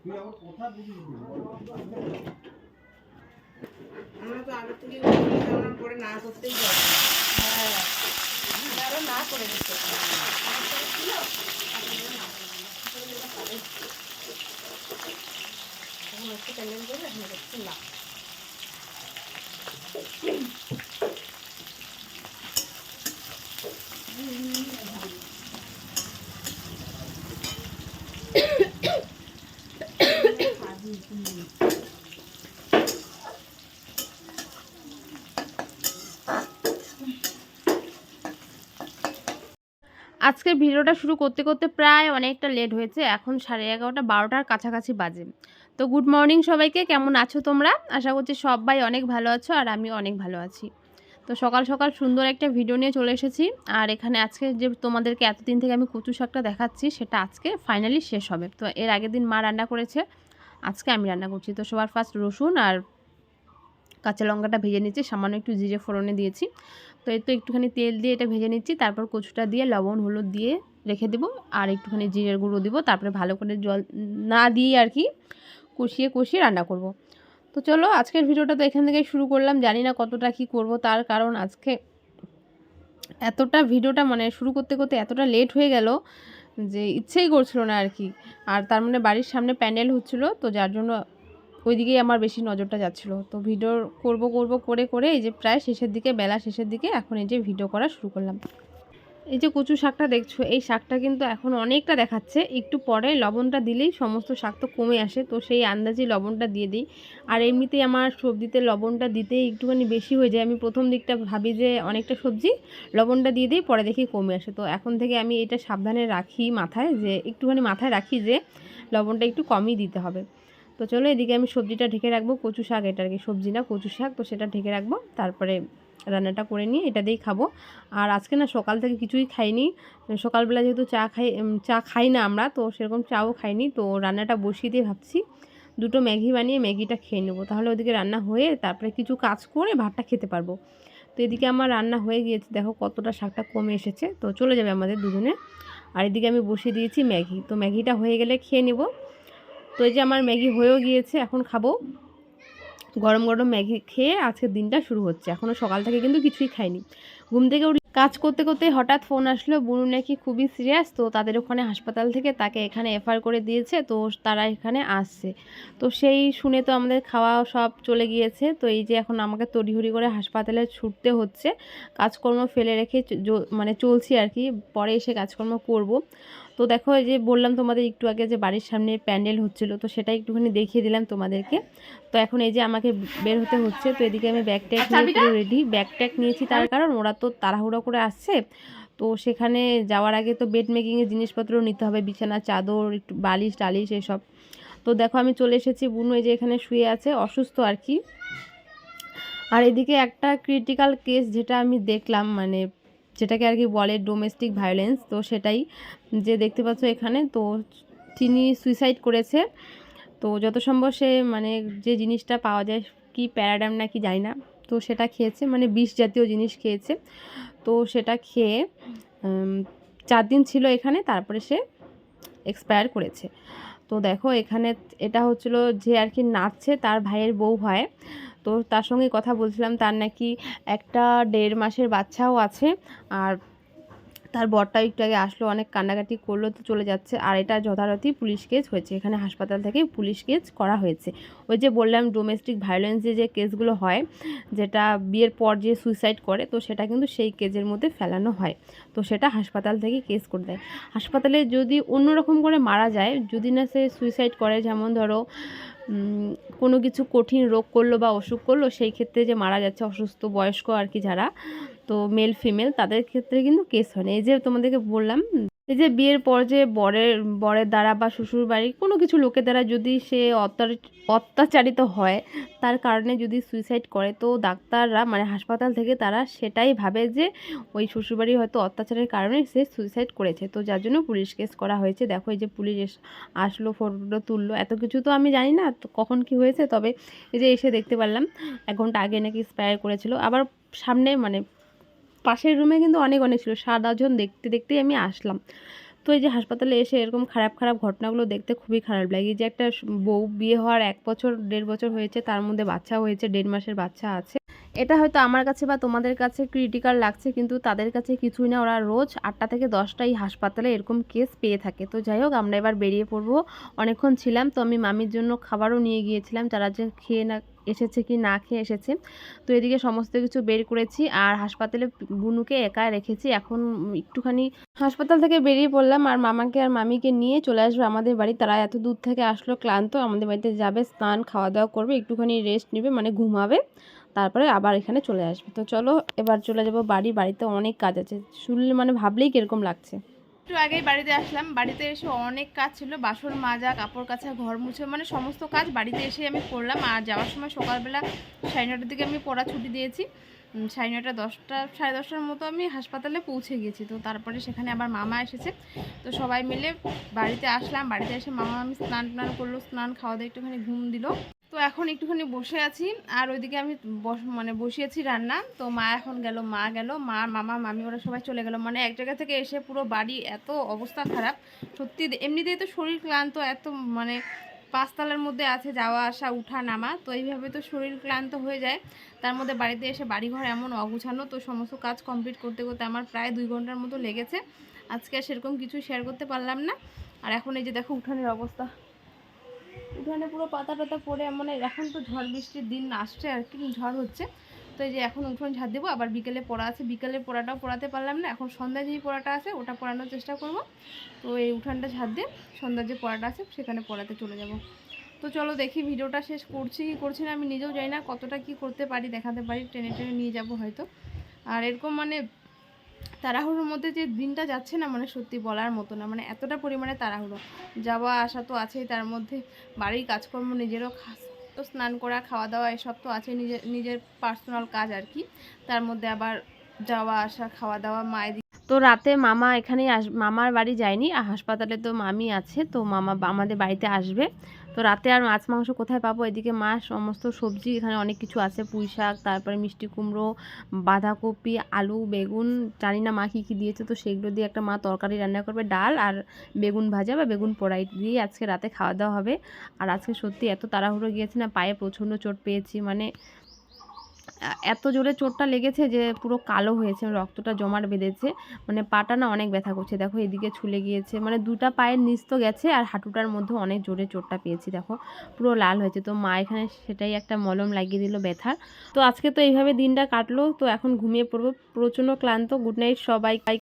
আমরা তো আগে থেকে বলি আমরা পরে না করতেই পারি হ্যাঁ। আরও না করে দিতে এখন একটু প্যান্ডেল করে এখন দেখছি না আজকের ভিডিওটা শুরু করতে করতে প্রায় অনেকটা লেট হয়েছে। এখন সাড়ে এগারোটা বারোটার কাছাকাছি বাজে। তো গুড মর্নিং সবাইকে, কেমন আছো তোমরা? আশা করছি সবাই অনেক ভালো আছো আর আমি অনেক ভালো আছি। তো সকাল সকাল সুন্দর একটা ভিডিও নিয়ে চলে এসেছি। আর এখানে আজকে যে তোমাদেরকে এতদিন থেকে আমি কচু শাকটা দেখাচ্ছি, সেটা আজকে ফাইনালি শেষ হবে। তো এর আগের দিন মা রান্না করেছে, আজকে আমি রান্না করছি। তো সবার ফার্স্ট রসুন আর কাঁচা লঙ্কাটা ভেজে নিচ্ছি, সামান্য একটু জিরে ফোড়নে দিয়েছি। তো এই তো একটুখানি তেল দিয়ে এটা ভেজে নিচ্ছি। তারপর কচুটা দিয়ে, লবণ, হলুদ দিয়ে রেখে দেবো। আর একটুখানি জিরের গুঁড়ো দিব। তারপরে ভালো করে জল না দিয়ে আর কি কষিয়ে কষিয়ে রান্না করব। তো চলো, আজকের ভিডিওটা তো এখান থেকেই শুরু করলাম। জানি না কতটা কি করব, তার কারণ আজকে এতটা ভিডিওটা মানে শুরু করতে করতে এতটা লেট হয়ে গেল যে ইচ্ছেই করছিল না আর কি। আর তার মানে বাড়ির সামনে প্যান্ডেল হচ্ছিল, তো যার জন্য ওইদিকেই আমার বেশি নজরটা যাচ্ছিল। তো ভিডিও করব করব, করে করে এই যে প্রায় শেষের দিকে, বেলা শেষের দিকে এখন এই যে ভিডিও করা শুরু করলাম। এই যে কচু শাকটা দেখছ, এই শাকটা কিন্তু এখন অনেকটা দেখাচ্ছে। একটু পরে লবণটা দিলেই সমস্ত শাক তো কমে আসে, তো সেই আন্দাজে লবণটা দিয়ে দিই। আর এমনিতেই আমার সবজিতে লবণটা দিতে একটুখানি বেশি হয়ে যায়। আমি প্রথম দিকটা ভাবি যে অনেকটা সবজি, লবণটা দিয়ে দিই, পরে দেখি কমে আসে। তো এখন থেকে আমি এটা সাবধানে রাখি মাথায়, যে একটুখানি মাথায় রাখি যে লবণটা একটু কমই দিতে হবে। তো চলো এদিকে আমি সবজিটা ঢেকে রাখব, কচু শাক এটা আর কি, সবজি না, কচু শাক, তো সেটা ঢেকে রাখব, তারপরে রান্নাটা করে নিয়ে এটা দিয়েই খাব। আর আজকে না সকাল থেকে কিছুই খাইনি, সকালবেলা যেহেতু চা খাই চা খাই না আমরা, তো সেরকম চাও খাইনি, তো রান্নাটা বসিয়ে দিয়ে ভাবছি দুটো ম্যাগি বানিয়ে ম্যাগিটা খেয়ে নেব। তাহলে ওদিকে রান্না হয়ে তারপরে কিছু কাজ করে ভাতটা খেতে পারব। তো এদিকে আমার রান্না হয়ে গিয়েছে, দেখো কতটা শাকটা কমে এসেছে, তো চলে যাবে আমাদের দুজনে। আর এদিকে আমি বসিয়ে দিয়েছি ম্যাগি, তো ম্যাগিটা হয়ে গেলে খেয়ে নেব। তো এই যে আমার ম্যাগি হয়েও গিয়েছে, এখন খাব। গরম গরম ম্যাগি খেয়ে আজকের দিনটা শুরু হচ্ছে। এখনও সকাল থেকে কিন্তু কিছুই খাইনি। ঘুম থেকে কাজ করতে করতে হঠাৎ ফোন আসলো, বুনু নাকি খুবই সিরিয়াস তো তাদের ওখানে হাসপাতাল থেকে তাকে এখানে এফআর করে দিয়েছে, তো তারা এখানে আসছে। তো সেই শুনে তো আমাদের খাওয়া সব চলে গিয়েছে, তো এই যে এখন আমাকে তড়িঘড়ি করে হাসপাতালে ছুটতে হচ্ছে, কাজকর্ম ফেলে রেখে মানে চলছি আর কি, পরে এসে কাজকর্ম করব। তো দেখো এই যে বললাম তোমাদের একটু আগে যে বাড়ির সামনে প্যান্ডেল হচ্ছিল, তো সেটা একটুখানি দেখিয়ে দিলাম তোমাদেরকে। তো এখন এই যে আমাকে বের হতে হচ্ছে তো এদিকে আমি ব্যাগ ট্যাগ নিয়ে পুরো রেডি ব্যাগ ট্যাগ নিয়েছি তার কারণ ওরা তো তাড়াহুড়ো করে আসছে। তো সেখানে যাওয়ার আগে তো বেড মেকিংয়ের জিনিসপত্র নিতে হবে বিছানা চাদর একটু বালিশ টালিশ এসব। তো দেখো আমি চলে এসেছি বুনু এই যে এখানে শুয়ে আছে অসুস্থ আর কি। আর এদিকে একটা ক্রিটিক্যাল কেস যেটা আমি দেখলাম মানে যেটাকে আর কি বলে ডোমেস্টিক ভায়োলেন্স তো সেটাই যে দেখতে পাচ্ছ এখানে তো তিনি সুইসাইড করেছে। তো যত সম্ভব সে মানে যে জিনিসটা পাওয়া যায় কি প্যারাডাম না কি জানি না, তো সেটা খেয়েছে মানে বিষ জাতীয় জিনিস খেয়েছে। তো সেটা খেয়ে চার দিন ছিল এখানে, তারপরে সে এক্সপায়ার করেছে। তো দেখো এখানে এটা হচ্ছিল যে আর কি নাচছে তার ভাইয়ের বউ হয়। তো তার সঙ্গে কথা বলছিলাম, তার নাকি একটা দেড় মাসের বাচ্চাও আছে। আর তার বরটা একটু আগে আসলো, অনেক কান্নাকাটি করল, তো চলে যাচ্ছে। আর এটা যথারীতি পুলিশ কেস হয়েছে। এখানে হাসপাতাল থেকে পুলিশ কেস করা হয়েছে। ওই যে বললাম ডোমেস্টিক ভায়োলেন্সে যে কেসগুলো হয়, যেটা বিয়ের পর যে সুইসাইড করে, তো সেটা কিন্তু সেই কেজের মধ্যে ফেলানো হয়। তো সেটা হাসপাতাল থেকে কেস করে দেয়। হাসপাতালে যদি অন্যরকম করে মারা যায়, যদি না সে সুইসাইড করে, যেমন ধরো কোনো কিছু কঠিন রোগ করল বা অসুখ করল, সেই ক্ষেত্রে যে মারা যাচ্ছে অসুস্থ বয়স্ক আর কি যারা তো মেল ফিমেল তাদের ক্ষেত্রে কিন্তু কেস হয় না। এই যে তোমাদেরকে বললাম, এই যে বিয়ের পর যে বরের বরের দ্বারা বা শ্বশুর বাড়ির কোনো কিছু লোকের দ্বারা যদি সে অত্যাচার- অত্যাচারিত হয়, তার কারণে যদি সুইসাইড করে, তো ডাক্তাররা মানে হাসপাতাল থেকে তারা সেটাই ভাবে যে ওই শ্বশুরবাড়ি হয়তো অত্যাচারের কারণে সে সুইসাইড করেছে। তো যার জন্য পুলিশ কেস করা হয়েছে। দেখো এই যে পুলিশ আসলো ফটোটা তুললো, এত কিছু তো আমি জানি না কখন কি হয়েছে? তবে এই যে এসে দেখতে পারলাম, এক ঘণ্টা আগে নাকি এক্সপায়ার করেছিল। আবার সামনে মানে পাশের রুমে কিন্তু অনেক অনেক ছিল। সাত আটজন দেখতে, দেখতেই আমি আসলাম। তো এই যে হাসপাতালে এসে এরকম খারাপ খারাপ ঘটনাগুলো দেখতে খুবই খারাপ লাগে। যে একটা বউ বিয়ে হওয়ার এক বছর, দেড় বছর হয়েছে, তার মধ্যে বাচ্চা হয়েছে, দেড় মাসের বাচ্চা আছে। এটা হয়তো আমার কাছে বা তোমাদের কাছে ক্রিটিক্যাল লাগছে, কিন্তু তাদের কাছে কিছুই না। ওরা রোজ আটটা থেকে দশটা এই হাসপাতালে এরকম কেস পেয়ে থাকে। তো যাই হোক, আমরা এবার বেরিয়ে পড়ব। অনেকক্ষণ ছিলাম, তো আমি মামির জন্য খাবারও নিয়ে গিয়েছিলাম। যারা যে খেয়ে না, এসেছে কি না খেয়ে এসেছে। তো এদিকে সমস্ত কিছু বের করেছি আর হাসপাতালে বুনুকে একা রেখেছি। এখন একটুখানি হাসপাতাল থেকে বেরিয়ে পড়লাম আর মামাকে আর মামিকে নিয়ে চলে আসবে আমাদের বাড়ি। তারা এত দূর থেকে আসলো, ক্লান্ত। আমাদের বাড়িতে যাবে, স্নান খাওয়া দাওয়া করবে, একটুখানি রেস্ট নেবে মানে ঘুমাবে। তারপরে আবার এখানে চলে আসবে। তো চলো, এবার চলে যাব বাড়ি। বাড়িতে অনেক কাজ আছে। শুনলে মানে ভাবলেই কীরকম লাগছে। একটু আগেই বাড়িতে আসলাম। বাড়িতে এসে অনেক কাজ ছিল। বাসন মাজা, কাপড় কাচা, ঘর মুছে মানে সমস্ত কাজ বাড়িতে এসে আমি করলাম। আর যাওয়ার সময় সকালবেলা সাড়ে নটার দিকে আমি পড়া ছুটি দিয়েছি। সাড়ে নটা দশটা, সাড়ে দশটার মতো আমি হাসপাতালে পৌঁছে গেছি। তো তারপরে সেখানে আবার মামা এসেছে। তো সবাই মিলে বাড়িতে আসলাম। বাড়িতে এসে মামা আমি স্নান টান করল স্নান খাওয়া দাওয়া একটুখানি ঘুম দিল। তো এখন একটুখানি বসে আছি, আর ওইদিকে আমি মানে বসিয়েছি রান্না। তো মা এখন গেল, মা গেল, মা, মামা, মামি ওরা সবাই চলে গেল। মানে এক জায়গা থেকে এসে পুরো বাড়ি এত অবস্থা খারাপ। সত্যি এমনিতেই তো শরীর ক্লান্ত, এত মানে পাঁচতলার মধ্যে আছে যাওয়া, আসা, উঠা, নামা। তো এইভাবে তো শরীর ক্লান্ত হয়ে যায়। তার মধ্যে বাড়িতে এসে বাড়িঘর এমন অগুছানো, তো সমস্ত কাজ কমপ্লিট করতে করতে আমার প্রায় দুই ঘণ্টার মতো লেগেছে। আজকে আর সেরকম কিছু শেয়ার করতে পারলাম না। আর এখন এই যে দেখো উঠানের অবস্থা। উঠানে পুরো পাতা টাতা পড়ে মানে এখন তো ঝড় বৃষ্টির দিন আসছে আর কি, ঝড় হচ্ছে। তো এই যে এখন উঠোন ঝাড় দেবো, আবার বিকেলে পড়া আছে। বিকেলে পড়াটাও পড়াতে পারলাম না, এখন সন্ধ্যায় যেই পড়াটা আছে, ওটা পড়ানোর চেষ্টা করব। তো এই উঠানটা ঝাড় দিয়ে সন্ধ্যার যে পড়াটা আছে, সেখানে পড়াতে চলে যাব। তো চলো দেখি ভিডিওটা শেষ করছি কি করছি না, আমি নিজেও জানি না কতটা কি করতে পারি, দেখাতে পারি, টেনে টেনে নিয়ে যাব হয়তো। আর এরকম মানে তাড়াহুড়োর মধ্যে যে দিনটা যাচ্ছে না মানে সত্যি বলার মতো না মানে এতটা পরিমাণে তাড়াহুড়ো। যাওয়া, আসা তো আছেই তার মধ্যে। বাড়ির কাজকর্ম নিজেরও তো স্নান করা খাওয়া দাওয়া এসব তো আছে নিজের নিজের পার্সোনাল কাজ আর কি। তার মধ্যে আবার যাওয়া, আসা খাওয়া দাওয়া মায়ের তো রাতে মামা এখানেই আস, মামার বাড়ি যায়নি, আর হাসপাতালে তো মামি আছে, তো মামা আমাদের বাড়িতে আসবে। তো রাতে আর মাছ, মাংস কোথায় পাবো? এদিকে মা সমস্ত সবজি, এখানে অনেক কিছু আছে, পুঁই শাক, তারপরে মিষ্টি কুমড়ো, বাঁধাকপি, আলু, বেগুন, জানি না মা কী কী দিয়েছে, তো সেগুলো দিয়ে একটা মা তরকারি রান্না করবে, ডাল আর বেগুন ভাজা বা বেগুন পোড়াই দিয়ে আজকে রাতে খাওয়া দাওয়া হবে। আর আজকে সত্যি এত তাড়াহুড়ো গিয়েছে না, পায়ে প্রচণ্ড চোট পেয়েছি মানে এত জোরে চোটটা লেগেছে যে পুরো কালো হয়েছে, রক্তটা জমাট বেঁধেছে। মানে পাটা না অনেক ব্যথা করছে। দেখো এদিকে ছুলে গিয়েছে। মানে দুটা পায়ের নিচ তো গেছে আর হাঁটুটার মধ্যে অনেক জোরে চোটটা পেয়েছি। দেখো পুরো লাল হয়েছে। তো মা এখানে সেটাই একটা মলম লাগিয়ে দিল ব্যথার। তো আজকে তো এইভাবে দিনটা কাটলো। তো এখন ঘুমিয়ে পড়ব। প্রচণ্ড ক্লান্ত। গুড নাইট সবাই।